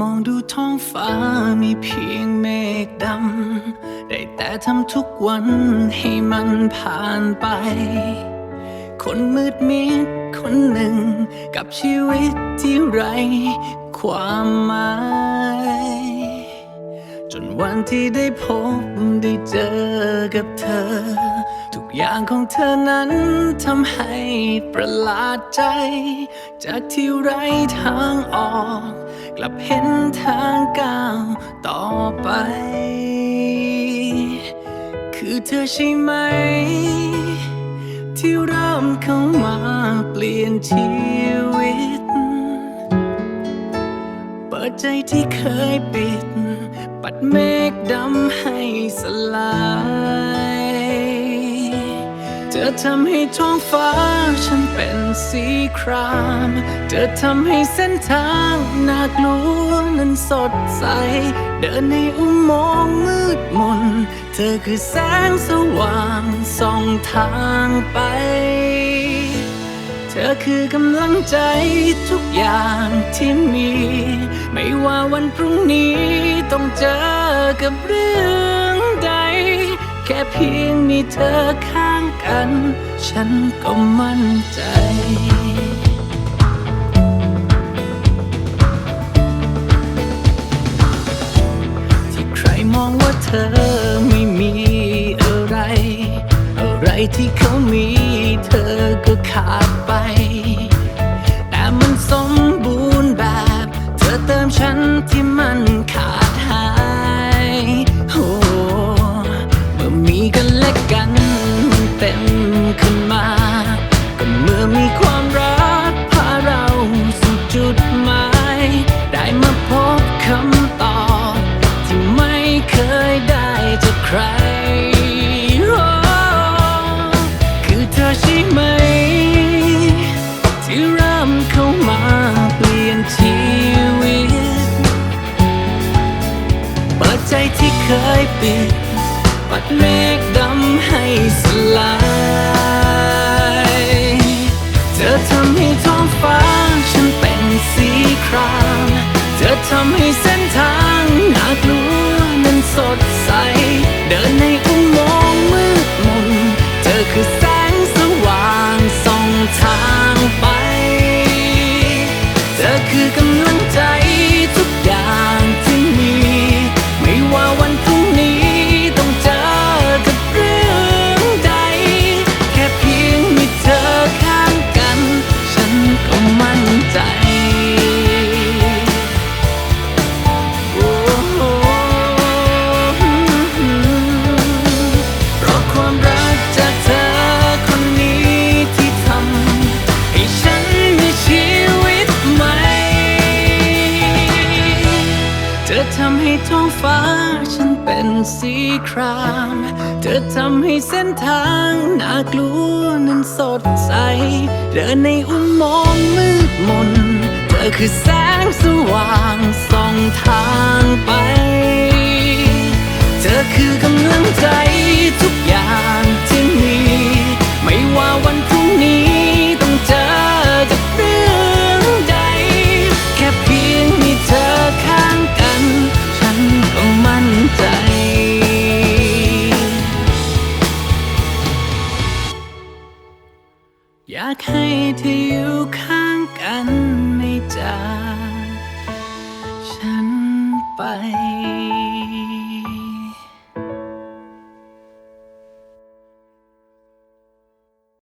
มองดูท้องฟ้ามีเพียงเมฆดำ ได้แต่ทำทุกวันให้มันผ่านไป คนมืดมิดคนหนึ่ง กับชีวิตที่ไร ความหมาย จนวันที่ได้พบได้เจอกับเธอ ทุกอย่างของเธอนั้นทำให้ประหลาดใจ จากที่ไรทางออก กลับเห็นทางก้าวต่อไป คือเธอใช่ไหม ที่เริ่มเข้ามาเปลี่ยนชีวิต เปิดใจที่เคยปิด ปัดเมฆดำให้สลาย ธอทำให้ท้องฟ้าฉันเป็นสีคราม เธอทำให้เส้นทางน่ากลัวนั้นสดใส เดินในอุโมงค์มืดมน เธอคือแสงสว่างส่องทางไป เธอคือกำลังใจทุกอย่างที่มี ไม่ว่าวันพรุ่งนี้ต้องเจอกับเรื่องใด แค่เพียงมีเธอข้าัน ฉันก็มั่นใจที่ใครมองว่าเธอไม่มีอะไร อะไรที่เขามีเธอก็ขาดไป แต่มันสมบูรณ์แบบ เธอเติมฉันที่มันขาดหาย ใจที่เคยปิด ปัดเมฆดำให้สลาย ทำให้ท้องฟ้าฉันเป็นสีคราม เธอทำให้เส้นทางน่ากลัวนั้นสดใส เดินในอุโมงค์มืดมน เธอคือแสงสว่างส่องทางไป เธอคือกำลังใจทุกอย่าง อยากให้เธออยู่ข้างกันไม่จากฉันไป